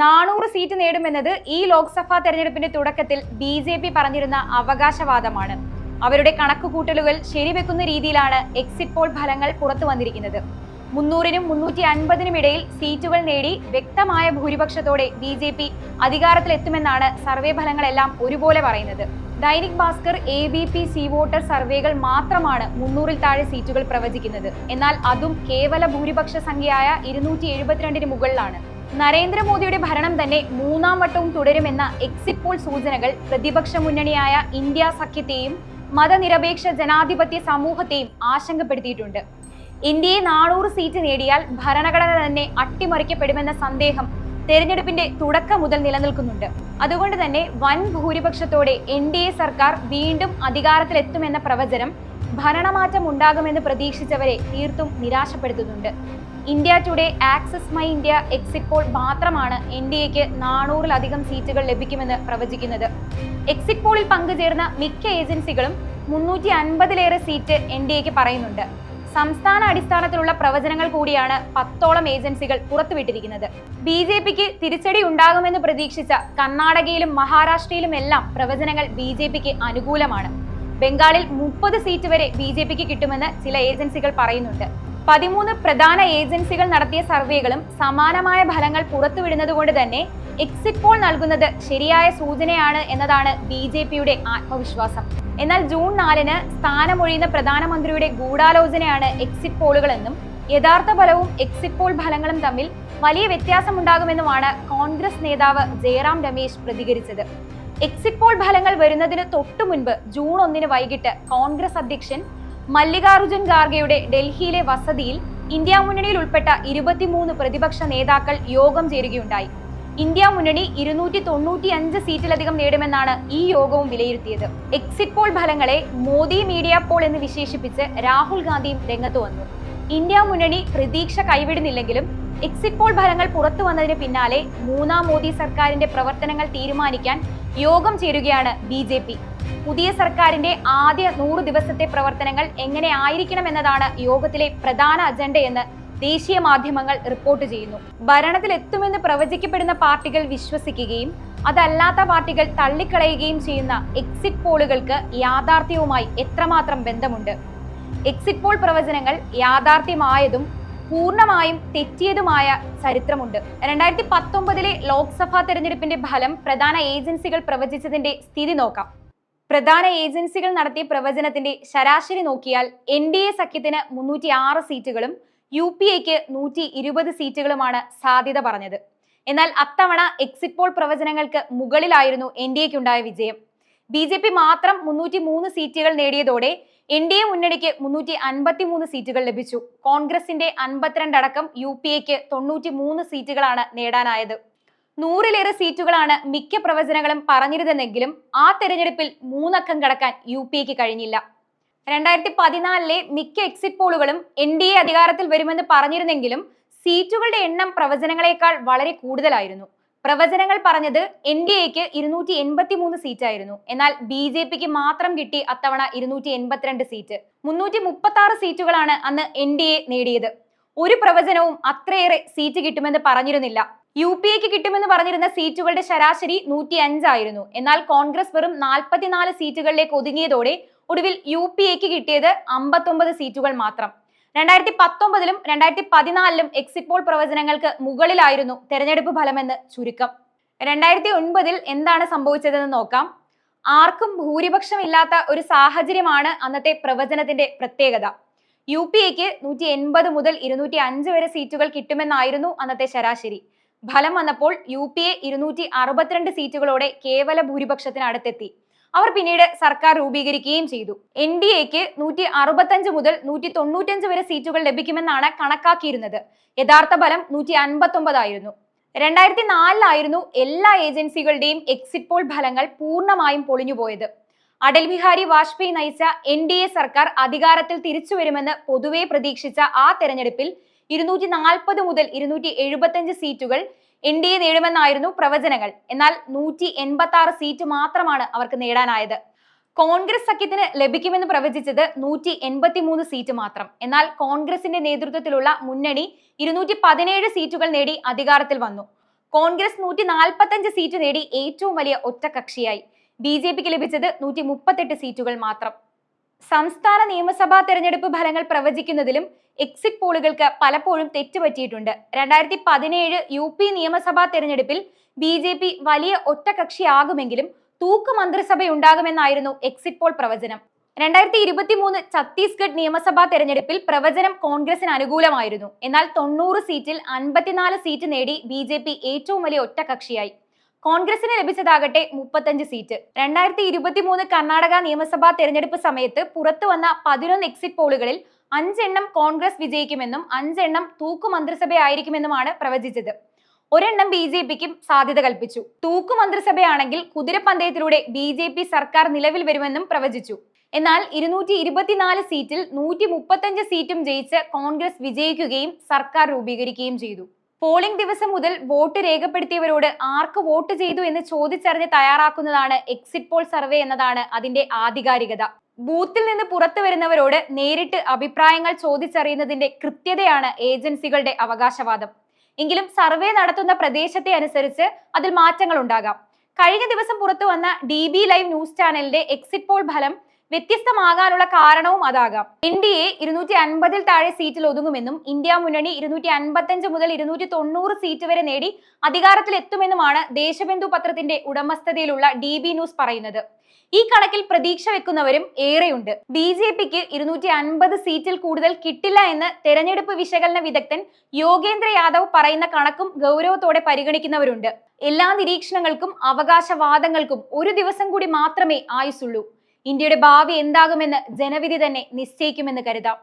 നാനൂറ് സീറ്റ് നേടുമെന്നത് ഈ ലോക്സഭാ തെരഞ്ഞെടുപ്പിന്റെ തുടക്കത്തിൽ ബി ജെ പി പറഞ്ഞിരുന്ന അവകാശവാദമാണ്. അവരുടെ കണക്കുകൂട്ടലുകൾ ശരിവെക്കുന്ന രീതിയിലാണ് എക്സിറ്റ് പോൾ ഫലങ്ങൾ പുറത്തു വന്നിരിക്കുന്നത്. മുന്നൂറിനും മുന്നൂറ്റി അൻപതിനും ഇടയിൽ സീറ്റുകൾ നേടി വ്യക്തമായ ഭൂരിപക്ഷത്തോടെ ബി ജെ പി അധികാരത്തിലെത്തുമെന്നാണ് സർവേ ഫലങ്ങളെല്ലാം ഒരുപോലെ പറയുന്നത്. Dainik Bhaskar A B P C voter സർവേകൾ മാത്രമാണ് മുന്നൂറിൽ താഴെ സീറ്റുകൾ പ്രവചിക്കുന്നത്. എന്നാൽ അതും കേവല ഭൂരിപക്ഷ സംഖ്യയായ ഇരുന്നൂറ്റി എഴുപത്തിരണ്ടിന് മുകളിലാണ്. നരേന്ദ്രമോദിയുടെ ഭരണം തന്നെ മൂന്നാം വട്ടവും തുടരുമെന്ന എക്സിറ്റ് പോൾ സൂചനകൾ പ്രതിപക്ഷ മുന്നണിയായ ഇന്ത്യ സഖ്യത്തെയും മതനിരപേക്ഷ ജനാധിപത്യ സമൂഹത്തെയും ആശങ്കപ്പെടുത്തിയിട്ടുണ്ട്. ഇന്ത്യയെ നാനൂറ് സീറ്റ് നേടിയാൽ ഭരണഘടന തന്നെ അട്ടിമറിക്കപ്പെടുമെന്ന സന്ദേഹം തെരഞ്ഞെടുപ്പിന്റെ തുടക്കം മുതൽ നിലനിൽക്കുന്നുണ്ട്. അതുകൊണ്ട് തന്നെ വൻ ഭൂരിപക്ഷത്തോടെ എൻ ഡി എ സർക്കാർ വീണ്ടും അധികാരത്തിലെത്തുമെന്ന പ്രവചനം ഭരണമാറ്റം ഉണ്ടാകുമെന്ന് പ്രതീക്ഷിച്ചവരെ തീർത്തും നിരാശപ്പെടുത്തുന്നുണ്ട്. India Today Axis My India exit poll മാത്രമാണ് എൻ ഡി എക്ക് നാനൂറിലധികം സീറ്റുകൾ ലഭിക്കുമെന്ന് പ്രവചിക്കുന്നത്. എക്സിറ്റ് പോളിൽ പങ്കുചേർന്ന മിക്ക ഏജൻസികളും മുന്നൂറ്റി അൻപതിലേറെ സീറ്റ് എൻ ഡി എക്ക് പറയുന്നുണ്ട്. സംസ്ഥാന അടിസ്ഥാനത്തിലുള്ള പ്രവചനങ്ങൾ കൂടിയാണ് പത്തോളം ഏജൻസികൾ പുറത്തുവിട്ടിരിക്കുന്നത്. ബി ജെ പിക്ക് തിരിച്ചടി ഉണ്ടാകുമെന്ന് പ്രതീക്ഷിച്ച കർണാടകയിലും മഹാരാഷ്ട്രയിലും എല്ലാം പ്രവചനങ്ങൾ ബി ജെ പിക്ക് അനുകൂലമാണ്. ബംഗാളിൽ മുപ്പത് സീറ്റ് വരെ ബി ജെ പിക്ക് കിട്ടുമെന്ന് ചില ഏജൻസികൾ പറയുന്നുണ്ട്. പതിമൂന്ന് പ്രധാന ഏജൻസികൾ നടത്തിയ സർവേകളും സമാനമായ ഫലങ്ങൾ പുറത്തുവിടുന്നത് കൊണ്ട് തന്നെ എക്സിറ്റ് പോൾ നൽകുന്നത് ശരിയായ സൂചനയാണ് എന്നതാണ് ബി ജെ പിയുടെ ആത്മവിശ്വാസം. എന്നാൽ ജൂൺ നാലിന് സ്ഥാനമൊഴിയുന്ന പ്രധാനമന്ത്രിയുടെ ഗൂഢാലോചനയാണ് എക്സിറ്റ് പോളുകളെന്നും യഥാർത്ഥ ഫലവും എക്സിറ്റ് പോൾ ഫലങ്ങളും തമ്മിൽ വലിയ വ്യത്യാസമുണ്ടാകുമെന്നുമാണ് കോൺഗ്രസ് നേതാവ് ജയറാം രമേശ് പ്രതികരിച്ചത്. എക്സിറ്റ് പോൾ ഫലങ്ങൾ വരുന്നതിന് തൊട്ടു മുൻപ് ജൂൺ ഒന്നിന് വൈകിട്ട് കോൺഗ്രസ് അധ്യക്ഷൻ മല്ലികാർജുൻ ഖാർഗെയുടെ ഡൽഹിയിലെ വസതിയിൽ ഇന്ത്യ മുന്നണിയിൽ ഉൾപ്പെട്ട ഇരുപത്തിമൂന്ന് പ്രതിപക്ഷ നേതാക്കൾ യോഗം ചേരുകയുണ്ടായി. ഇന്ത്യ മുന്നണി ഇരുന്നൂറ്റി തൊണ്ണൂറ്റി അഞ്ച് സീറ്റിലധികം നേടുമെന്നാണ് ഈ യോഗവും വിലയിരുത്തിയത്. എക്സിറ്റ് പോൾ ഫലങ്ങളെ മോദി മീഡിയ പോൾ എന്ന് വിശേഷിപ്പിച്ച് രാഹുൽ ഗാന്ധിയും രംഗത്ത് വന്നു. ഇന്ത്യ മുന്നണി പ്രതീക്ഷ കൈവിടുന്നില്ലെങ്കിലും എക്സിറ്റ് പോൾ ഫലങ്ങൾ പുറത്തു വന്നതിന് പിന്നാലെ മൂന്നാം മോദി സർക്കാരിന്റെ പ്രവർത്തനങ്ങൾ തീരുമാനിക്കാൻ യോഗം ചേരുകയാണ് ബി പുതിയ സർക്കാരിന്റെ ആദ്യ നൂറ് ദിവസത്തെ പ്രവർത്തനങ്ങൾ എങ്ങനെ ആയിരിക്കണം എന്നതാണ് യോഗത്തിലെ പ്രധാന അജണ്ടയെന്ന് ദേശീയ മാധ്യമങ്ങൾ റിപ്പോർട്ട് ചെയ്യുന്നു. ഭരണത്തിലെത്തുമെന്ന് പ്രവചിക്കപ്പെടുന്ന പാർട്ടികൾ വിശ്വസിക്കുകയും അതല്ലാത്ത പാർട്ടികൾ തള്ളിക്കളയുകയും ചെയ്യുന്ന എക്സിറ്റ് പോളുകൾക്ക് യാഥാർത്ഥ്യവുമായി എത്രമാത്രം ബന്ധമുണ്ട്? എക്സിറ്റ് പോൾ പ്രവചനങ്ങൾ യാഥാർത്ഥ്യമായതും പൂർണമായും തെറ്റിയതുമായ ചരിത്രമുണ്ട്. രണ്ടായിരത്തി പത്തൊമ്പതിലെ ലോക്സഭാ തെരഞ്ഞെടുപ്പിന്റെ ഫലം പ്രധാന ഏജൻസികൾ പ്രവചിച്ചതിന്റെ സ്ഥിതി നോക്കാം. പ്രധാന ഏജൻസികൾ നടത്തിയ പ്രവചനത്തിന്റെ ശരാശരി നോക്കിയാൽ എൻ ഡി എ സഖ്യത്തിന് മുന്നൂറ്റി ആറ് സീറ്റുകളും യു പി എക്ക് നൂറ്റി ഇരുപത് സീറ്റുകളുമാണ് സാധ്യത പറഞ്ഞത്. എന്നാൽ അത്തവണ എക്സിറ്റ് പോൾ പ്രവചനങ്ങൾക്ക് മുകളിലായിരുന്നു എൻ ഡി എക്കുണ്ടായ വിജയം. ബി ജെ പി മാത്രം മുന്നൂറ്റി മൂന്ന് സീറ്റുകൾ നേടിയതോടെ എൻ ഡി എ മുന്നണിക്ക് മുന്നൂറ്റി അൻപത്തി മൂന്ന് സീറ്റുകൾ ലഭിച്ചു. കോൺഗ്രസിന്റെ അൻപത്തിരണ്ട് അടക്കം യു പി എക്ക് തൊണ്ണൂറ്റി മൂന്ന് സീറ്റുകളാണ് നേടാനായത്. നൂറിലേറെ സീറ്റുകളാണ് മിക്ക പ്രവചനങ്ങളും പറഞ്ഞിരുന്നെങ്കിലും ആ തെരഞ്ഞെടുപ്പിൽ മൂന്നക്കം കടക്കാൻ യു പി എക്ക് കഴിഞ്ഞില്ല. രണ്ടായിരത്തി പതിനാലിലെ മിക്ക എക്സിറ്റ് പോളുകളും എൻ ഡി എ അധികാരത്തിൽ വരുമെന്ന് പറഞ്ഞിരുന്നെങ്കിലും സീറ്റുകളുടെ എണ്ണം പ്രവചനങ്ങളെക്കാൾ വളരെ കൂടുതലായിരുന്നു. പ്രവചനങ്ങൾ പറഞ്ഞത് എൻ ഡി എക്ക് ഇരുന്നൂറ്റി എൺപത്തി മൂന്ന് സീറ്റായിരുന്നു. എന്നാൽ ബി ജെ പിക്ക് മാത്രം കിട്ടി അത്തവണ ഇരുന്നൂറ്റി എൺപത്തിരണ്ട് സീറ്റ്. മുന്നൂറ്റി മുപ്പത്തി ആറ് സീറ്റുകളാണ് അന്ന് എൻ ഡി എ നേടിയത്. ഒരു പ്രവചനവും അത്രയേറെ സീറ്റ് കിട്ടുമെന്ന് പറഞ്ഞിരുന്നില്ല. യു പി എക്ക് കിട്ടുമെന്ന് പറഞ്ഞിരുന്ന സീറ്റുകളുടെ ശരാശരി നൂറ്റി അഞ്ചായിരുന്നു എന്നാൽ കോൺഗ്രസ് വെറും നാൽപ്പത്തിനാല് സീറ്റുകളിലേക്ക് ഒതുങ്ങിയതോടെ ഒടുവിൽ യു പി എക്ക് കിട്ടിയത് അമ്പത്തൊമ്പത് സീറ്റുകൾ മാത്രം. രണ്ടായിരത്തി പത്തൊമ്പതിലും രണ്ടായിരത്തി പതിനാലിലും എക്സിറ്റ് പോൾ പ്രവചനങ്ങൾക്ക് മുകളിലായിരുന്നു തെരഞ്ഞെടുപ്പ് ഫലമെന്ന് ചുരുക്കം. രണ്ടായിരത്തി ഒൻപതിൽ എന്താണ് സംഭവിച്ചതെന്ന് നോക്കാം. ആർക്കും ഭൂരിപക്ഷം ഇല്ലാത്ത ഒരു സാഹചര്യമാണ് അന്നത്തെ പ്രവചനത്തിന്റെ പ്രത്യേകത. യു പി എക്ക് നൂറ്റി എൺപത് മുതൽ ഇരുന്നൂറ്റി അഞ്ച് വരെ സീറ്റുകൾ കിട്ടുമെന്നായിരുന്നു അന്നത്തെ ശരാശരി. ഫലം വന്നപ്പോൾ യു പി എ ഇരുന്നൂറ്റി അറുപത്തിരണ്ട് സീറ്റുകളോടെ കേവല ഭൂരിപക്ഷത്തിന് അടുത്തെത്തി. അവർ പിന്നീട് സർക്കാർ രൂപീകരിക്കുകയും ചെയ്തു. എൻ ഡി എക്ക് നൂറ്റി അറുപത്തഞ്ച് മുതൽ നൂറ്റി തൊണ്ണൂറ്റഞ്ച് വരെ സീറ്റുകൾ ലഭിക്കുമെന്നാണ് കണക്കാക്കിയിരുന്നത്. യഥാർത്ഥ ഫലം നൂറ്റി അൻപത്തൊമ്പതായിരുന്നു രണ്ടായിരത്തി നാലിലായിരുന്നു എല്ലാ ഏജൻസികളുടെയും എക്സിറ്റ് പോൾ ഫലങ്ങൾ പൂർണമായും പൊളിഞ്ഞുപോയത്. അടൽ ബിഹാരി വാജ്പേയി നയിച്ച എൻ ഡി എ സർക്കാർ അധികാരത്തിൽ തിരിച്ചുവരുമെന്ന് പൊതുവെ പ്രതീക്ഷിച്ച ആ തെരഞ്ഞെടുപ്പിൽ ഇരുന്നൂറ്റി നാൽപ്പത് മുതൽ ഇരുന്നൂറ്റി എഴുപത്തഞ്ച് സീറ്റുകൾ എൻ ഡി എ നേടുമെന്നായിരുന്നു പ്രവചനങ്ങൾ. എന്നാൽ നൂറ്റി എൺപത്തി ആറ് സീറ്റ് മാത്രമാണ് അവർക്ക് നേടാനായത്. കോൺഗ്രസ് സഖ്യത്തിന് ലഭിക്കുമെന്ന് പ്രവചിച്ചത് നൂറ്റി എൺപത്തി മൂന്ന് സീറ്റ് മാത്രം. എന്നാൽ കോൺഗ്രസിന്റെ നേതൃത്വത്തിലുള്ള മുന്നണി ഇരുന്നൂറ്റി പതിനേഴ് സീറ്റുകൾ നേടി അധികാരത്തിൽ വന്നു. കോൺഗ്രസ് നൂറ്റി നാൽപ്പത്തഞ്ച് സീറ്റ് നേടി ഏറ്റവും വലിയ ഒറ്റ കക്ഷിയായി. ബി ജെ പിക്ക് ലഭിച്ചത് നൂറ്റി മുപ്പത്തെട്ട് സീറ്റുകൾ മാത്രം. സംസ്ഥാന നിയമസഭാ തെരഞ്ഞെടുപ്പ് ഫലങ്ങൾ പ്രവചിക്കുന്നതിലും എക്സിറ്റ് പോളുകൾക്ക് പലപ്പോഴും തെറ്റുപറ്റിയിട്ടുണ്ട്. രണ്ടായിരത്തി പതിനേഴ് യു പി നിയമസഭാ തെരഞ്ഞെടുപ്പിൽ ബി ജെ പി വലിയ ഒറ്റകക്ഷിയാകുമെങ്കിലും തൂക്ക് മന്ത്രിസഭയുണ്ടാകുമെന്നായിരുന്നു എക്സിറ്റ് പോൾ പ്രവചനം. രണ്ടായിരത്തി ഇരുപത്തി മൂന്ന് ഛത്തീസ്ഗഡ് നിയമസഭാ തെരഞ്ഞെടുപ്പിൽ പ്രവചനം കോൺഗ്രസിന് അനുകൂലമായിരുന്നു. എന്നാൽ തൊണ്ണൂറ് സീറ്റിൽ അൻപത്തിനാല് സീറ്റ് നേടി ബി ഏറ്റവും വലിയ ഒറ്റകക്ഷിയായി. കോൺഗ്രസിന് ലഭിച്ചതാകട്ടെ മുപ്പത്തഞ്ച് സീറ്റ്. രണ്ടായിരത്തി ഇരുപത്തി മൂന്ന് കർണാടക നിയമസഭാ തെരഞ്ഞെടുപ്പ് സമയത്ത് പുറത്തു വന്ന പതിനൊന്ന് എക്സിറ്റ് പോളുകളിൽ അഞ്ചെണ്ണം കോൺഗ്രസ് വിജയിക്കുമെന്നും അഞ്ചെണ്ണം തൂക്കു മന്ത്രിസഭയായിരിക്കുമെന്നുമാണ് പ്രവചിച്ചത്. ഒരെണ്ണം ബി ജെ പിക്കും സാധ്യത കൽപ്പിച്ചു. തൂക്കു മന്ത്രിസഭയാണെങ്കിൽ കുതിരപ്പന്തയത്തിലൂടെ ബി ജെ പി സർക്കാർ നിലവിൽ വരുമെന്നും പ്രവചിച്ചു. എന്നാൽ ഇരുന്നൂറ്റി ഇരുപത്തിനാല് സീറ്റിൽ നൂറ്റി മുപ്പത്തഞ്ച് സീറ്റും ജയിച്ച് കോൺഗ്രസ് വിജയിക്കുകയും സർക്കാർ രൂപീകരിക്കുകയും ചെയ്തു. പോളിംഗ് ദിവസം മുതൽ വോട്ട് രേഖപ്പെടുത്തിയവരോട് ആർക്ക് വോട്ട് ചെയ്തു എന്ന് ചോദിച്ചറിഞ്ഞ് തയ്യാറാക്കുന്നതാണ് എക്സിറ്റ് പോൾ സർവേ എന്നതാണ് അതിന്റെ ആധികാരികത. ബൂത്തിൽ നിന്ന് പുറത്തു വരുന്നവരോട് നേരിട്ട് അഭിപ്രായങ്ങൾ ചോദിച്ചറിയുന്നതിന്റെ കൃത്യതയാണ് ഏജൻസികളുടെ അവകാശവാദം. എങ്കിലും സർവേ നടത്തുന്ന പ്രദേശത്തെ അനുസരിച്ച് അതിൽ മാറ്റങ്ങൾ ഉണ്ടാകാം കഴിഞ്ഞ ദിവസം പുറത്തു വന്ന ഡി ബി ലൈവ് ന്യൂസ് ചാനലിന്റെ എക്സിറ്റ് പോൾ ഫലം വ്യത്യസ്തമാകാനുള്ള കാരണവും അതാകാം. എൻഡിഎ ഇരുന്നൂറ്റി അൻപതിൽ താഴെ സീറ്റിൽ ഒതുങ്ങുമെന്നും ഇന്ത്യ മുന്നണി ഇരുന്നൂറ്റി അൻപത്തഞ്ച് മുതൽ ഇരുന്നൂറ്റി തൊണ്ണൂറ് സീറ്റ് വരെ നേടി അധികാരത്തിലെത്തുമെന്നുമാണ് ദേശബന്ധു പത്രത്തിന്റെ ഉടമസ്ഥതയിലുള്ള ഡി ബി ന്യൂസ് പറയുന്നത്. ഈ കണക്കിൽ പ്രതീക്ഷ വെക്കുന്നവരും ഏറെയുണ്ട്. ബി ജെ പിക്ക് ഇരുന്നൂറ്റി അൻപത് സീറ്റിൽ കൂടുതൽ കിട്ടില്ല എന്ന് തെരഞ്ഞെടുപ്പ് വിശകലന വിദഗ്ധൻ യോഗേന്ദ്ര യാദവ് പറയുന്ന കണക്കും ഗൗരവത്തോടെ പരിഗണിക്കുന്നവരുണ്ട്. എല്ലാ നിരീക്ഷണങ്ങൾക്കും അവകാശവാദങ്ങൾക്കും ഒരു ദിവസം കൂടി മാത്രമേ ആയുസുള്ളൂ ഇന്ത്യയുടെ ഭാവി എന്താകുമെന്ന് ജനവിധി തന്നെ നിശ്ചയിക്കുമെന്ന് കരുതാം